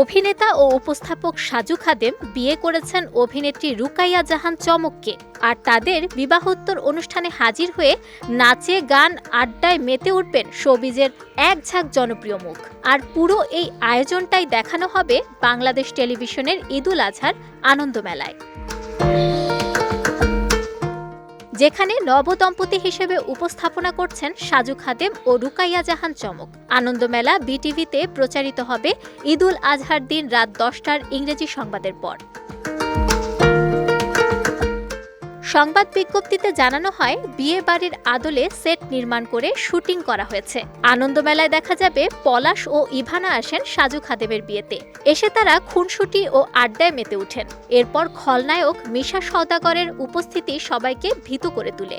অভিনেতা ও উপস্থাপক সাজু খাদেম বিয়ে করেছেন অভিনেত্রী রুকাইয়া জাহান চমককে। আর তাদের বিবাহোত্তর অনুষ্ঠানে হাজির হয়ে নাচে, গান, আড্ডায় মেতে উঠবেন শোবিজের এক ঝাঁক জনপ্রিয় মুখ। আর পুরো এই আয়োজনটাই দেখানো হবে বাংলাদেশ টেলিভিশনের ঈদুল আজহার আনন্দমেলায়। যেখানে নবদম্পতি হিসেবে উপস্থাপনা করছেন সাজু খাদেম ও রুকাইয়া জাহান চমক। আনন্দমেলা বিটিভিতে প্রচারিত হবে ঈদুল আজহার দিন রাত দশটার ইংরেজি সংবাদের পর। সংবাদ বিজ্ঞপ্তিতে জানানো হয়, বিয়ে বাড়ির আদলে সেট নির্মাণ করে শুটিং করা হয়েছে। আনন্দমেলায় দেখা যাবে পলাশ ও ইভানা আসেন সাজু খাদেবের বিয়েতে। এসে তারা খুনসুটি ও আড্ডায় মেতে উঠেন এরপর খলনায়ক মিশা সওদাগরের উপস্থিতি সবাইকে ভীত করে তুলে।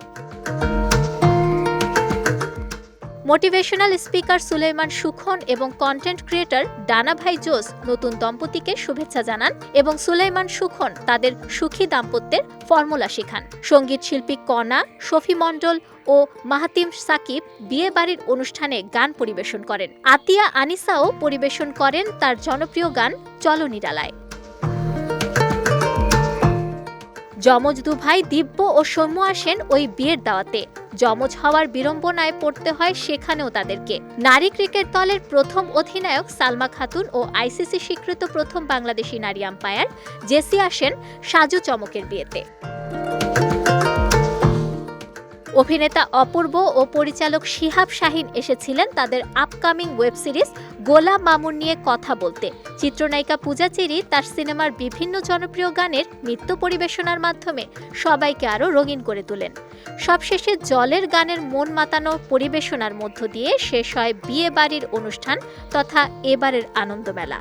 মোটিভেশনাল স্পিকার সুলেমান সুখন এবং কন্টেন্ট ক্রিয়েটর ডানা ভাই জোস নতুন দম্পতিকে শুভেচ্ছা জানান এবং সুলেমান সুখন তাদের সুখী দাম্পত্যের ফর্মুলা শেখান। সংগীত শিল্পী কণা, শফি মণ্ডল ও মাহাতিম সাকিব বিয়ে বাড়ির অনুষ্ঠানে গান পরিবেশন করেন। আতিয়া আনিসাও পরিবেশন করেন তার জনপ্রিয় গান চলো নিরালায় যমজ দু ভাই দিব্য ও সৌম্য আসেন ওই বিয়ের দাওয়াতে। যমজ হওয়ার বিড়ম্বনায় পড়তে হয় সেখানেও তাদেরকে। নারী ক্রিকেট দলের প্রথম অধিনায়ক সালমা খাতুন ও আইসিসি স্বীকৃত প্রথম বাংলাদেশি নারী আম্পায়ার জেসি আসেন সাজু চমকের বিয়েতে। অভিনেতা অপূর্ব ও পরিচালক শিহাব শাহিন এসেছিলেন তাদের upcoming web series Golam Mamun নিয়ে কথা বলতে। চিত্রনায়িকা পূজা চেরি তার সিনেমার বিভিন্ন জনপ্রিয় গানের নৃত্য পরিবেশনার মাধ্যমে সবাইকে আরও রঙিন করে তোলেন। সবশেষে জলের গানের মন মাতানো পরিবেশনার মধ্য দিয়ে শেষ হয় বিয়ে বাড়ির অনুষ্ঠান তথা এবারের আনন্দমেলা।